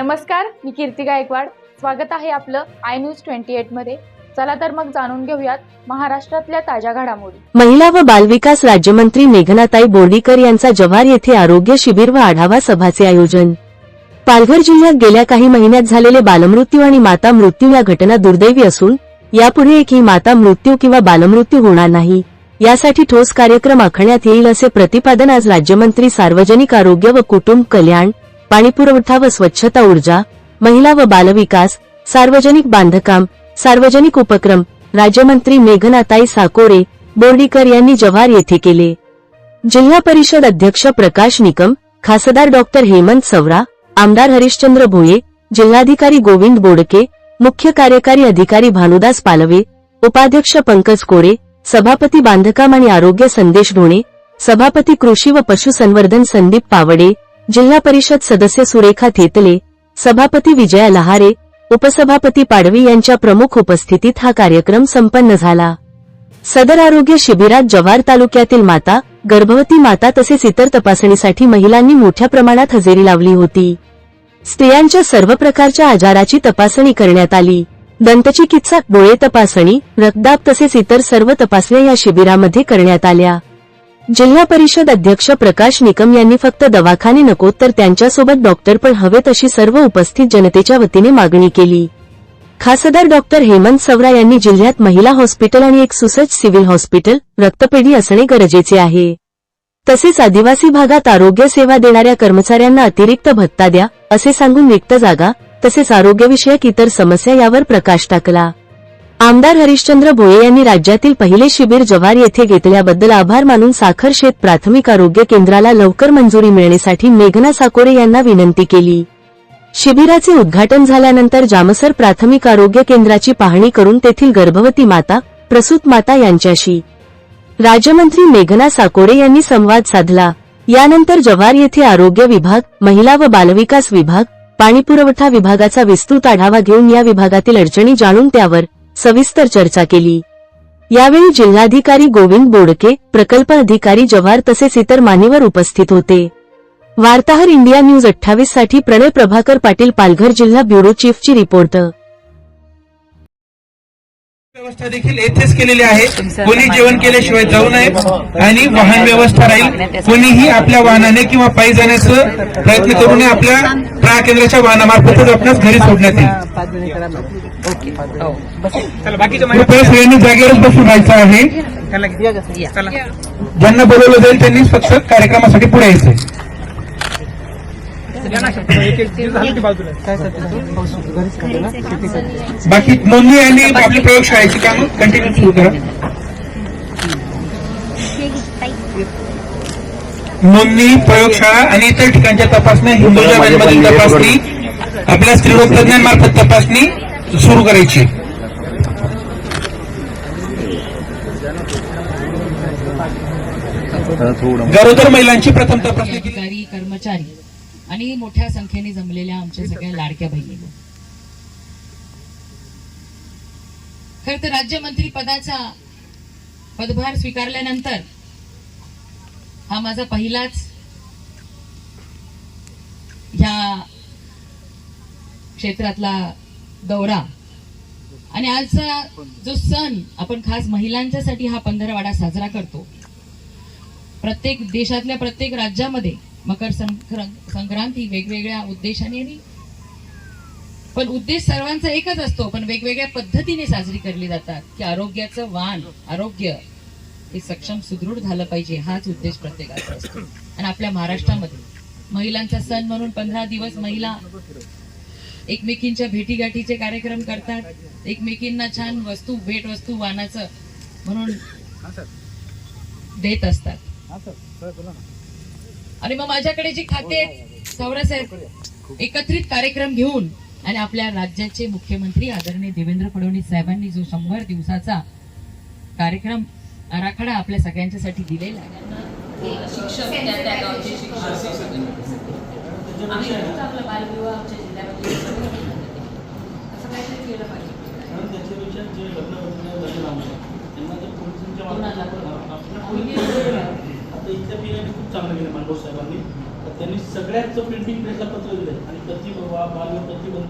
नमस्कार मी कीर्ती गायकवाड. स्वागत आहे आपलं आय न्यूज ट्वेंटी एटमध्ये. चला तर मग जाणून घेऊयात महाराष्ट्रातल्या ताज्या घडामोडी. महिला व बालविकास राज्यमंत्री मेघनाताई बोर्डीकर यांचा जव्हार येथे आरोग्य शिबिर व आढावा सभाचे आयोजन. पालघर जिल्ह्यात गेल्या काही महिन्यात झालेले बालमृत्यू आणि माता मृत्यू या घटना दुर्दैवी असून यापुढे एकही माता मृत्यू किंवा बालमृत्यू होणार नाही. यासाठी ठोस कार्यक्रम आखण्यात येईल असे प्रतिपादन आज राज्यमंत्री सार्वजनिक आरोग्य व कुटुंब कल्याण पाणीपुरवठा व स्वच्छता ऊर्जा महिला व बालविकास सार्वजनिक बांधकाम सार्वजनिक उपक्रम राज्यमंत्री मेघनाताई साकोरे बोर्डीकर यांनी जव्हार येथे केले. जिल्हा परिषद अध्यक्ष प्रकाश निकम खासदार डॉक्टर हेमंत सवरा आमदार हरिश्चंद्र भोये जिल्हाधिकारी गोविंद बोडके मुख्य कार्यकारी अधिकारी भानुदास पालवे उपाध्यक्ष पंकज कोरे सभापती बांधकाम आणि आरोग्य संदेश ढोणे सभापती कृषी व पशुसंवर्धन संदीप पावडे जिल्हा परिषद सदस्य सुरेखा थेतले सभापती विजया लहारे उपसभापती पाडवी यांच्या प्रमुख उपस्थितीत हा कार्यक्रम संपन्न झाला. सदर आरोग्य शिबिरात जव्हार तालुक्यातील माता गर्भवती माता तसेच इतर तपासणीसाठी महिलांनी मोठ्या प्रमाणात हजेरी लावली होती. स्त्रियांच्या सर्व प्रकारच्या आजाराची तपासणी करण्यात आली. दंतचिकित्सा डोळे तपासणी रक्तदाब तसेच इतर सर्व तपासण्या या शिबिरामध्ये करण्यात आल्या. जिल्हा परिषद अध्यक्ष प्रकाश निकम यांनी फक्त दवाखाने नकोत तर त्यांच्यासोबत डॉक्टर पण हवेत अशी सर्व उपस्थित जनतेच्या वतीने मागणी केली. खासदार डॉक्टर हेमंत सवरा यांनी जिल्ह्यात महिला हॉस्पिटल आणि एक सुसज्ज सिव्हिल हॉस्पिटल रक्तपेढी असणे गरजेचे आहे. तसेच आदिवासी भागात आरोग्य सेवा देणाऱ्या कर्मचाऱ्यांना अतिरिक्त भत्ता द्या असे सांगून रिक्त जागा तसेच आरोग्यविषयक इतर समस्या यावर प्रकाश टाकला. आमदार हरिश्चंद्र भोये यांनी राज्यातील पहिले शिबिर जव्हार येथे घेतल्याबद्दल आभार मानून साखर शेत प्राथमिक आरोग्य केंद्राला लवकर मंजुरी मिळण्यासाठी मेघना साकोरे यांना विनंती केली. शिबिराचे उद्घाटन झाल्यानंतर जामसर प्राथमिक आरोग्य केंद्राची पाहणी करून तेथील गर्भवती माता प्रसूत माता यांच्याशी. राज्यमंत्री मेघना साकोरे यांनी संवाद साधला. यानंतर जव्हार येथे आरोग्य विभाग महिला व बालविकास विभाग पाणीपुरवठा विभागाचा विस्तृत आढावा घेऊन या विभागातील अडचणी जाणून त्यावर सविस्तर चर्चा केली. यावेळी जिल्हाधिकारी गोविंद बोडके प्रकल्प अधिकारी जव्हार तसेच इतर मान्यवर उपस्थित होते. वार्ताहर इंडिया न्यूज अठ्ठावीससाठी प्रणय प्रभाकर पाटील पालघर जिल्हा ब्युरो चीफची रिपोर्ट. व्यवस्था देखील येथेच केलेली आहे. कोणी जेवण केल्याशिवाय जाऊ नये आणि वाहन व्यवस्था राहील. कोणीही आपल्या वाहनाने किंवा पायी जाण्याचा प्रयत्न करू नये. आपल्या प्रा केंद्राच्या वाहनामार्फतच आपणास घरी सोडण्यात येईल. कृपया सगळ्यांनी जागेवरच बसून राहायचं आहे. ज्यांना बोलवलं जाईल त्यांनी फक्त कार्यक्रमासाठी पुढे यायचंय. बाकी नोंदणी आणि आपली प्रयोगशाळेची कामं कंटिन्यू सुरू करा. नोंदणी प्रयोगशाळा आणि इतर ठिकाणच्या तपासण्या हिंदुजा मधील तपासणी आपल्या स्त्रीरोग तज्ञांमार्फत तपासणी सुरू करायची. गरोदर महिलांची प्रथम तपासणी अधिकारी कर्मचारी. आणि मोठ्या संख्येने जमलेल्या आमच्या सगळ्या लाडक्या बहिणी खर तर राज्यमंत्री पदाचा पदभार स्वीकारल्यानंतर हा माझा पहिलाच ह्या क्षेत्रातला दौरा. आणि आजचा जो सण आपण खास महिलांच्यासाठी हा पंधरवाडा साजरा करतो. प्रत्येक देशातल्या प्रत्येक राज्यामध्ये मकर संक्रां- संक्रांती वेगवेगळ्या उद्देशाने पण उद्देश सर्वांचा एकच असतो पण वेगवेगळ्या पद्धतीने साजरी केली जातात की आरोग्याचं वाण आरोग्य हे सक्षम सुदृढ झालं पाहिजे हाच उद्देश प्रत्येकाचा असतो. आणि आपल्या महाराष्ट्रामध्ये महिलांचा सण म्हणून पंधरा दिवस महिला एकमेकींच्या भेटीगाठीचे कार्यक्रम करतात एकमेकींना छान वस्तू भेट वस्तू वाणाचं म्हणून देत असतात. आणि मग माझ्याकडे जी खाते आहेत सावरासाहेब एकत्रित कार्यक्रम घेऊन आणि आपल्या राज्याचे मुख्यमंत्री आदरणीय देवेंद्र फडणवीस साहेबांनी जो शंभर दिवसाचा कार्यक्रम आराखडा आपल्या सगळ्यांच्यासाठी दिलेला आहे. शिक्षक आपला बालविवाह आमच्या जिल्ह्यामध्ये असं काहीतरी केलं पाहिजे. कारण त्याच्यापेक्षा जे लग्न त्यांना आता इथल्या खूप चांगलं केलं मांडव साहेबांनी. तर त्यांनी सगळ्याच प्रिंटिंग प्रेसला पत्र दिलं. आणि प्रति बालवर प्रतिबंध